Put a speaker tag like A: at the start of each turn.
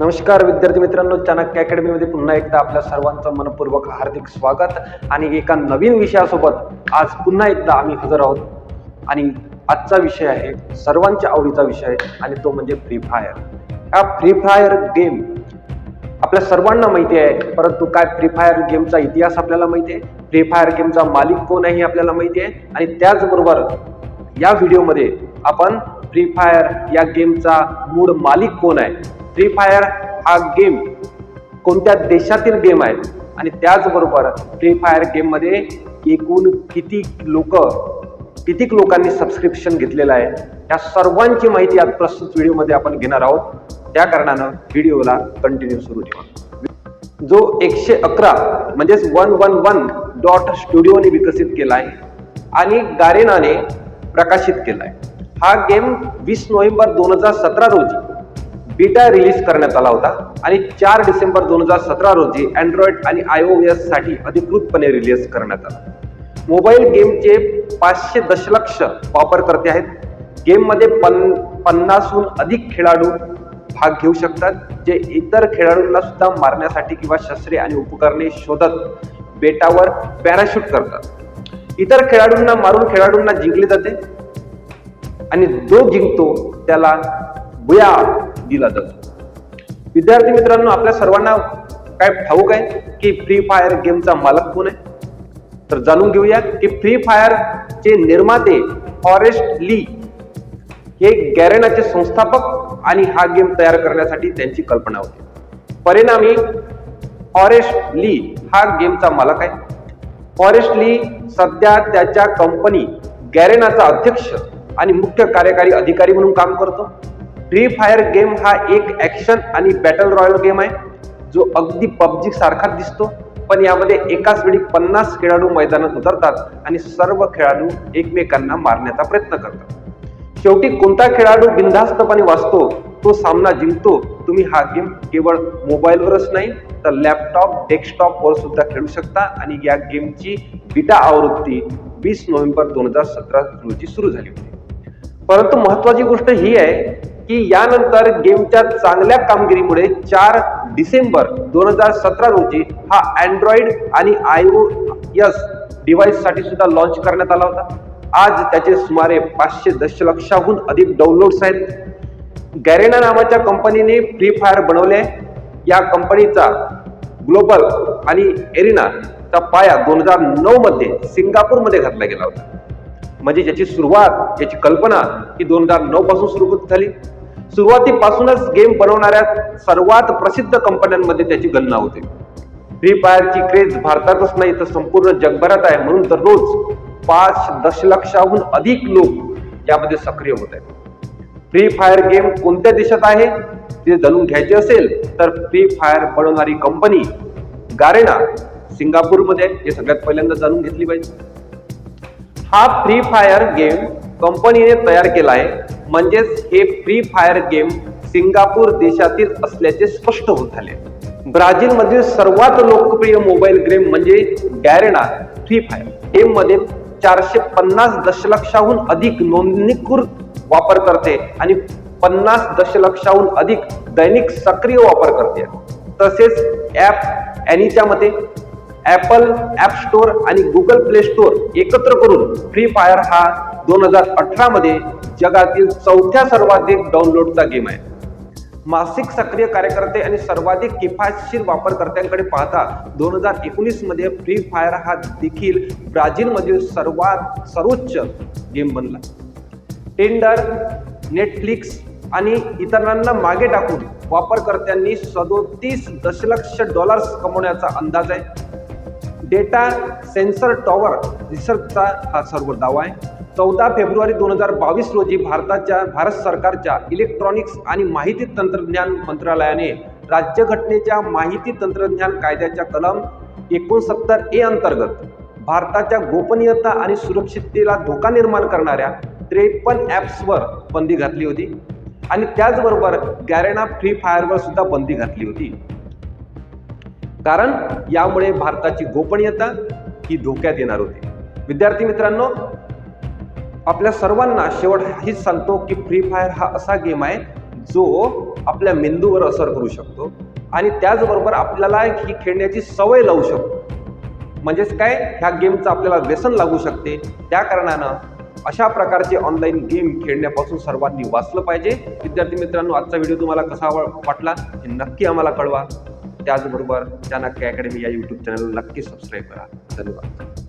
A: नमस्कार विद्यार्थी मित्रांनो. चाणक्य अकॅडमीमध्ये पुन्हा एकदा आपल्या सर्वांचं मनपूर्वक हार्दिक स्वागत. आणि एका नवीन विषयासोबत आज पुन्हा एकदा आम्ही हजर आहोत. आणि आजचा विषय आहे सर्वांच्या आवडीचा विषय आणि तो म्हणजे फ्री फायर हा फ्री फायर गेम आपल्या सर्वांना माहिती आहे परंतु काय फ्री फायर गेमचा इतिहास आपल्याला माहिती आहे? फ्री फायर गेमचा मालिक कोण आहे हे आपल्याला माहिती आहे? आणि त्याचबरोबर या व्हिडिओमध्ये आपण फ्री फायर या गेमचा मूळ मालिक कोण आहे? फ्री फायर हा गेम कोणत्या देशातील गेम आहे? आणि त्याचबरोबर फ्री फायर गेममध्ये एकूण किती लोक कितीक लोकांनी सबस्क्रिप्शन घेतलेलं आहे? या सर्वांची माहिती आज प्रस्तुत व्हिडिओमध्ये आपण घेणार आहोत. त्या कारणानं व्हिडिओला कंटिन्यू सुरू ठेवा. जो एकशे अकरा म्हणजेच वन वन वन डॉट स्टुडिओने विकसित केला आहे आणि गारेनाने प्रकाशित केला आहे हा गेम वीस नोव्हेंबर दोन हजार सतरा रोजी बीटा रिलीज करण्यात आला होता. आणि चार डिसेंबर दोन हजार सतरा रोजी अँड्रॉइड आणि आय ओ एससाठी अधिकृतपणे रिलीज करण्यात आला. मोबाईल गेमचे पाचशे दशलक्ष वापरकर्ते आहेत. गेममध्ये पन पन्नासहून अधिक खेळाडू भाग घेऊ शकतात जे इतर खेळाडूंना सुद्धा मारण्यासाठी किंवा शस्त्रे आणि उपकरणे शोधत बेटावर पॅराशूट करतात. इतर खेळाडूंना मारून खेळाडूंना जिंकले जाते. आणि जो जिंकतो त्याला बुया दिला जातो. विद्यार्थी मित्रांनो आपल्या सर्वांना काय ठाऊक आहे की फ्री फायर गेमचा मालक कोण आहे? तर जाणून घेऊया की फ्री फायर चे निर्माते फॉरेस्ट ली हे गॅरेनाचे संस्थापक आणि हा गेम तयार करण्यासाठी त्यांची कल्पना होती. परिणामी फॉरेस्ट ली हा गेमचा मालक आहे. फॉरेस्ट ली सध्या त्याच्या कंपनी गॅरेनाचा अध्यक्ष आणि मुख्य कार्यकारी अधिकारी म्हणून काम करतो. फ्री फायर गेम हा एक ॲक्शन आणि बॅटल रॉयल गेम आहे जो अगदी पबजी सारखाच दिसतो पण यामध्ये एकाच वेळी पन्नास खेळाडू मैदानात उतरतात आणि सर्व खेळाडू एकमेकांना मारण्याचा प्रयत्न करतात. शेवटी कोणता खेळाडू बिनधास्तपणे वाचतो तो सामना जिंकतो. तुम्ही हा गेम केवळ मोबाईलवरच नाही तर लॅपटॉप डेस्कटॉपवर सुद्धा खेळू शकता आणि या गेमची बिटा आवृत्ती वीस नोव्हेंबर दोन हजार सतरा रोजी सुरू झाली होती. परंतु महत्वाची गोष्ट ही आहे की यानंतर गेमच्या चांगल्या कामगिरीमुळे चार डिसेंबर दोन हजार सतरा रोजी हा अँड्रॉइड आणि आय ओ एस डिव्हाइससाठी सुद्धा लॉन्च करण्यात आला होता. आज त्याचे सुमारे पाचशे दशलक्षाहून अधिक डाउनलोड्स आहेत. गॅरेना नावाच्या कंपनीने फ्री फायर बनवले आहे. या कंपनीचा ग्लोबल आणि एरिनाचा पाया दोन हजार नऊ मध्ये सिंगापूरमध्ये घातला गेला होता. म्हणजे ज्याची सुरुवात याची कल्पना ही दोन हजार नऊ पासून सुरू झाली. सुरुवातीपासूनच गेम बनवणाऱ्या सर्वात प्रसिद्ध कंपन्यांमध्ये त्याची गणना होते. फ्री फायरची क्रेज भारतातच नाही तर संपूर्ण जगभरात आहे. म्हणून दररोज पाच दशलक्षाहून अधिक लोक यामध्ये सक्रिय होत आहेत. फ्री फायर गेम कोणत्या देशात आहे? ते जाणून घ्यायचे असेल तर फ्री फायर बनवणारी कंपनी गारेना सिंगापूरमध्ये आहे. हे सगळ्यात पहिल्यांदा जाणून घेतली पाहिजे. हा फ्री फायर गेम कंपनीने तयार केला आहे. म्हणजेच हे फ्री फायर गेम सिंगापूर देशातील असल्याचे स्पष्ट होत झाले. ब्राझीलमधील सर्वात लोकप्रिय मोबाईल गेम म्हणजे गॅरेना फ्री फायर गेममध्ये चारशे पन्नास दशलक्षाहून अधिक नोंदणीकृत वापरकर्ते आणि पन्नास दशलक्षाहून अधिक दैनिक सक्रिय वापरकर्ते. करते तसेच ॲप ॲनीच्या मते ॲपल ॲप स्टोअर आणि गुगल प्ले स्टोअर एकत्र करून फ्री फायर हा दोन हजार अठरामध्ये जगातील चौथ्या सर्वाधिक डाउनलोडचा गेम आहे. मासिक सक्रिय कार्यकर्ते आणि सर्वाधिक किफायतशीर वापरकर्त्यांकडे पाहता दोन हजार एकोणीसमध्ये फ्री फायर हा देखील ब्राझीलमधील सर्वात सर्वोच्च गेम बनला. टेंडर नेटफ्लिक्स आणि इतरांना मागे टाकून वापरकर्त्यांनी सदोतीस दशलक्ष डॉलर्स कमवण्याचा अंदाज आहे. डेटा सेन्सर टॉवर रिसर्चचा हा सर्व दावा आहे. चौदा फेब्रुवारी दोन हजार बावीस रोजी भारताच्या भारत सरकारच्या इलेक्ट्रॉनिक्स आणि माहिती तंत्रज्ञान मंत्रालयाने राज्यघटनेच्या माहिती तंत्रज्ञान कायद्याच्या कलम एकोणसत्तर ए अंतर्गत भारताच्या गोपनीयता आणि सुरक्षिततेला धोका निर्माण करणाऱ्या त्रेपन्न ॲप्सवर बंदी घातली होती. आणि त्याचबरोबर गॅरेना फ्री फायरवर सुद्धा बंदी घातली होती. कारण यामुळे भारताची गोपनीयता ही धोक्यात येणार होती. विद्यार्थी मित्रांनो आपल्या सर्वांना शेवट हीच सांगतो की फ्री फायर हा असा गेम आहे जो आपल्या मेंदूवर असर करू शकतो आणि त्याचबरोबर आपल्याला ही खेळण्याची सवय लावू शकतो. म्हणजेच काय? ह्या गेमचं आपल्याला व्यसन लागू शकते. त्या कारणानं अशा प्रकारचे ऑनलाईन गेम खेळण्यापासून सर्वांनी वाचलं पाहिजे. विद्यार्थी मित्रांनो आजचा व्हिडिओ तुम्हाला कसा वाटला हे नक्की आम्हाला कळवा. त्याचबरोबर चाणक्य अकॅडमी या यूट्यूब चॅनलला नक्की सबस्क्राईब करा. धन्यवाद.